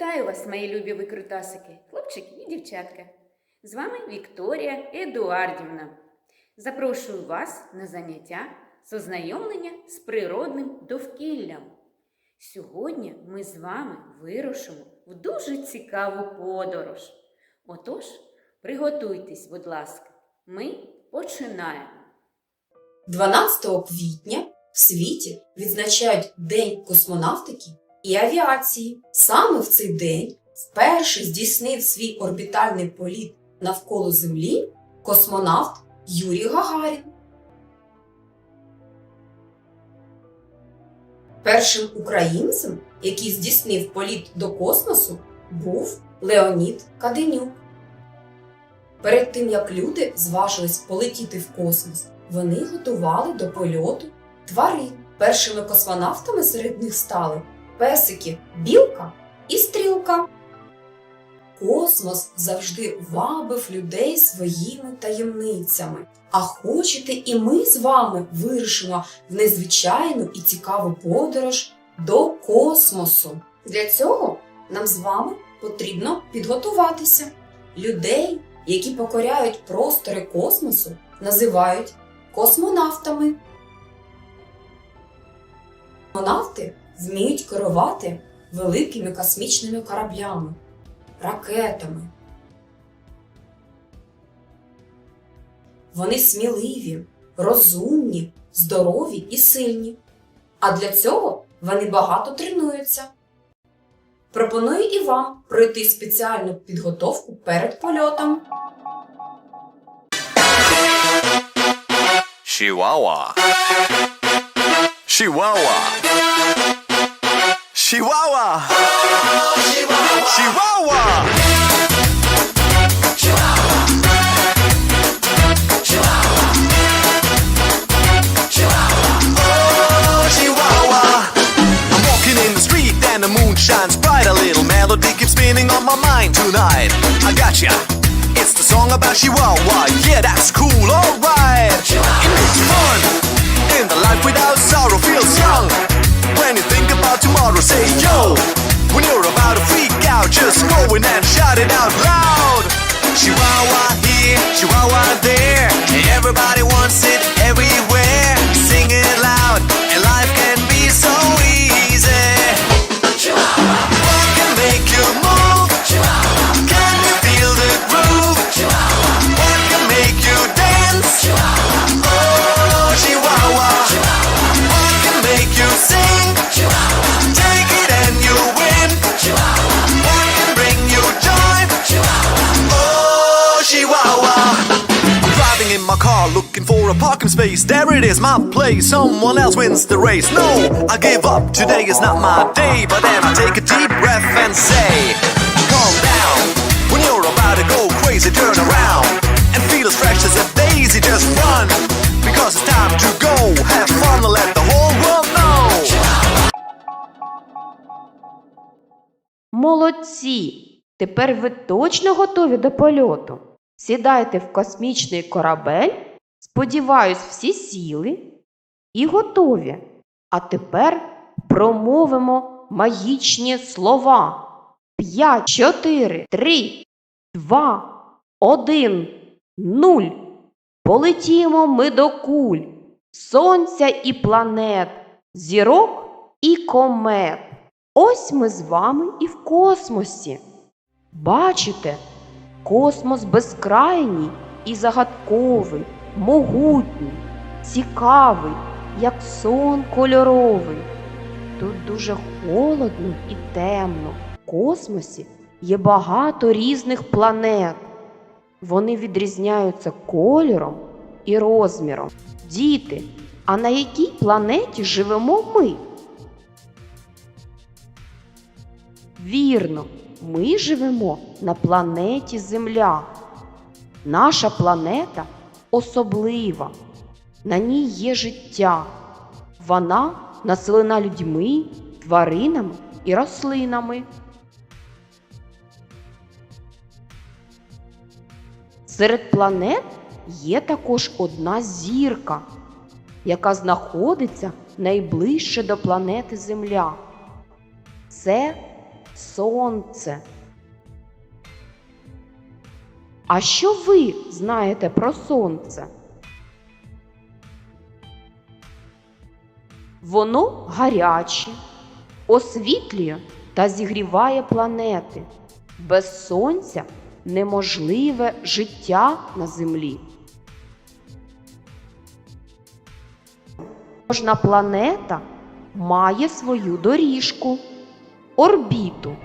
Вітаю вас, мої любі викрутасики, хлопчики і дівчатка. З вами Вікторія Едуардівна. Запрошую вас на заняття з ознайомлення з природним довкіллям. Сьогодні ми з вами вирушимо в дуже цікаву подорож. Отож, приготуйтесь, будь ласка, ми починаємо. 12 квітня в світі відзначають День космонавтики і авіації. Саме в цей день вперше здійснив свій орбітальний політ навколо Землі космонавт Юрій Гагарін. Першим українцем, який здійснив політ до космосу, був Леонід Каденюк. Перед тим як люди зважились полетіти в космос, вони готували до польоту тварин. Першими космонавтами серед них стали песики білка і стрілка. Космос завжди вабив людей своїми таємницями. А хочете, і ми з вами вирушимо в незвичайну і цікаву подорож до космосу. Для цього нам з вами потрібно підготуватися. Людей, які покоряють простори космосу, називають космонавтами. Космонавти вміють керувати великими космічними кораблями, ракетами. Вони сміливі, розумні, здорові і сильні. А для цього вони багато тренуються. Пропоную і вам пройти спеціальну підготовку перед польотом. Chihuahua. Chihuahua. Chihuahua. Chihuahua. Chihuahua. Chihuahua! Chihuahua! I'm walking in the street and the moon shines bright. A little melody keeps spinning on my mind tonight. I gotcha. It's the song about Chihuahua. Yeah, Chihuahua there. Everybody wants it a parking space. There it is, my place. Someone else wins the race. No, I give up. Today is not my day. But then I take a deep breath and say, Calm down. When you're about to go crazy, turn around and feel as fresh as a daisy. Just run because it's time to go. Have fun and let the whole world know. Молодці! Тепер ви точно готові до польоту. Сідайте в космічний корабель. Сподіваюсь, всі сіли і готові. А тепер промовимо магічні слова. П'ять, чотири, три, два, один, нуль. Полетімо ми до куль, сонця і планет, зірок і комет. Ось ми з вами і в космосі. Бачите, космос безкрайній і загадковий, могутній, цікавий, як сон кольоровий. Тут дуже холодно і темно. В космосі є багато різних планет. Вони відрізняються кольором і розміром. Діти, а на якій планеті живемо ми? Вірно, ми живемо на планеті Земля. Наша планета особлива. На ній є життя. Вона населена людьми, тваринами і рослинами. Серед планет є також одна зірка, яка знаходиться найближче до планети Земля. Це сонце. А що ви знаєте про сонце? Воно гаряче, освітлює та зігріває планети. Без сонця неможливе життя на землі. Кожна планета має свою доріжку, орбіту,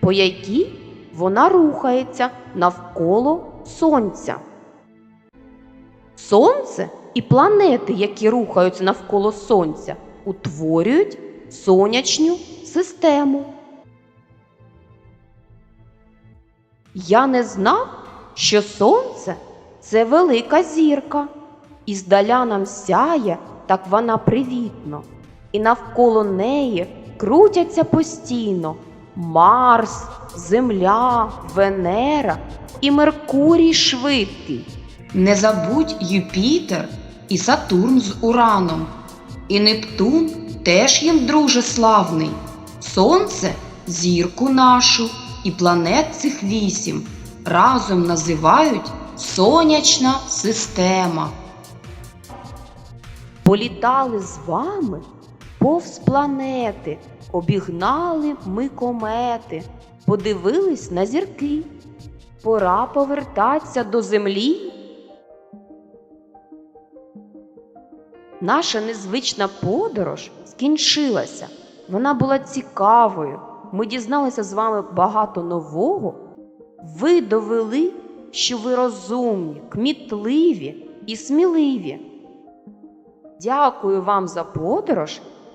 по якій вона рухається навколо Сонця. Сонце і планети, які рухаються навколо Сонця, утворюють сонячну систему. Я не знав, що сонце це велика зірка, і здаля нам сяє, так вона привітно, і навколо неї крутяться постійно Марс, Земля, Венера і Меркурій швидкий. Не забудь Юпітер і Сатурн з Ураном. І Нептун теж їм друже славний. Сонце зірку нашу і планет цих вісім разом називають сонячна система. Політали з вами повз планети, обігнали ми комети, подивились на зірки. Пора повертатися до землі. Наша незвична подорож скінчилася. Вона була цікавою. Ми дізналися з вами багато нового. Ви довели, що ви розумні, кмітливі і сміливі. Дякую вам за подорож